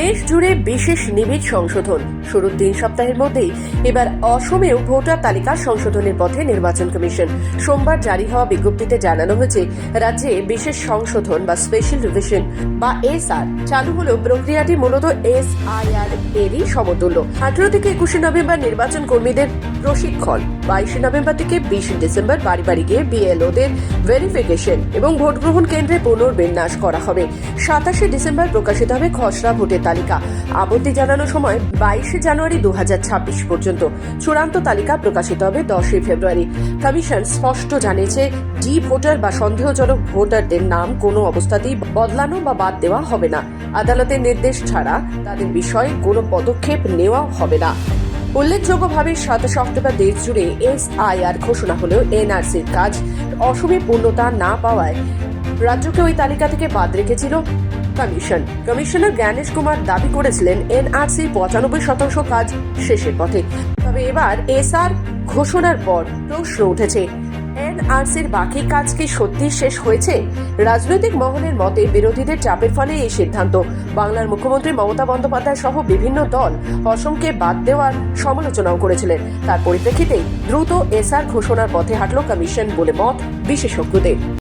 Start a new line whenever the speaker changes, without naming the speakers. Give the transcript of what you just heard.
দেশ জুড়ে বিশেষ নিবিড় সংশোধন। শুরুর তিন সপ্তাহের মধ্যেই এবার অসমেও ভোটার তালিকা সংশোধনের পথে নির্বাচন কমিশন। সোমবার জারি হওয়া বিজ্ঞপ্তিতে জানানো হয়েছে, রাজ্যে বিশেষ সংশোধন বা স্পেশাল রিভিশন বা এসআর চালু হলেও প্রক্রিয়াটি মূলত এস আই আর এরই সমতুল্য। আঠারো থেকে একুশে নভেম্বর নির্বাচন কর্মীদের প্রশিক্ষণ, বাইশে নভেম্বর থেকে বিশে ডিসেম্বর বাড়ি বাড়ি গিয়ে বিএলওদের ভেরিফিকেশন এবং ভোট গ্রহণ কেন্দ্রে পুনর্বিন্যাস করা হবে। সাতাশে ডিসেম্বর প্রকাশিত হবে খসড়া ভোটের তালিকা। আপত্তি জানানোর সময় বাইশে জানুয়ারি দু পর্যন্ত। চূড়ান্ত তালিকা প্রকাশিত হবে দশই ফেব্রুয়ারি। কমিশন স্পষ্ট জানিয়েছে, ডি ভোটার বা সন্দেহজনক ভোটারদের নাম কোনো অবস্থাতেই বদলানো বা বাদ দেওয়া হবে না। আদালতের নির্দেশ ছাড়া তাদের বিষয়ে কোনো পদক্ষেপ নেওয়া হবে না। উল্লেখযোগ্যভাবে সাতাশে অক্টোবর দেশ জুড়ে এসআইআর ঘোষণা হলেও এনআরসির কাজ অসমে পূর্ণতা না পাওয়ায় রাজ্যকে ওই তালিকা থেকে বাদ রেখেছিল কমিশন। কমিশনার জ্ঞানেশ কুমার দাবি করেছিলেন, এনআরসি পঁচানব্বই শতাংশ কাজ শেষের পথে। তবে এবার এসআর ঘোষণার পর প্রশ্ন উঠেছে, এনআরসির বাকি কাজ কি সত্যি শেষ হয়েছে? রাজনৈতিক মহলের মতে বিরোধীদের চাপের ফলে এই সিদ্ধান্ত। বাংলার মুখ্যমন্ত্রী মমতা বন্দ্যোপাধ্যায় সহ বিভিন্ন দল অসমকে বাদ দেওয়ার সমালোচনাও করেছিলেন। তার পরিপ্রেক্ষিতে দ্রুত এসআর ঘোষণার পথে হাঁটল কমিশন বলে মত বিশেষজ্ঞদের।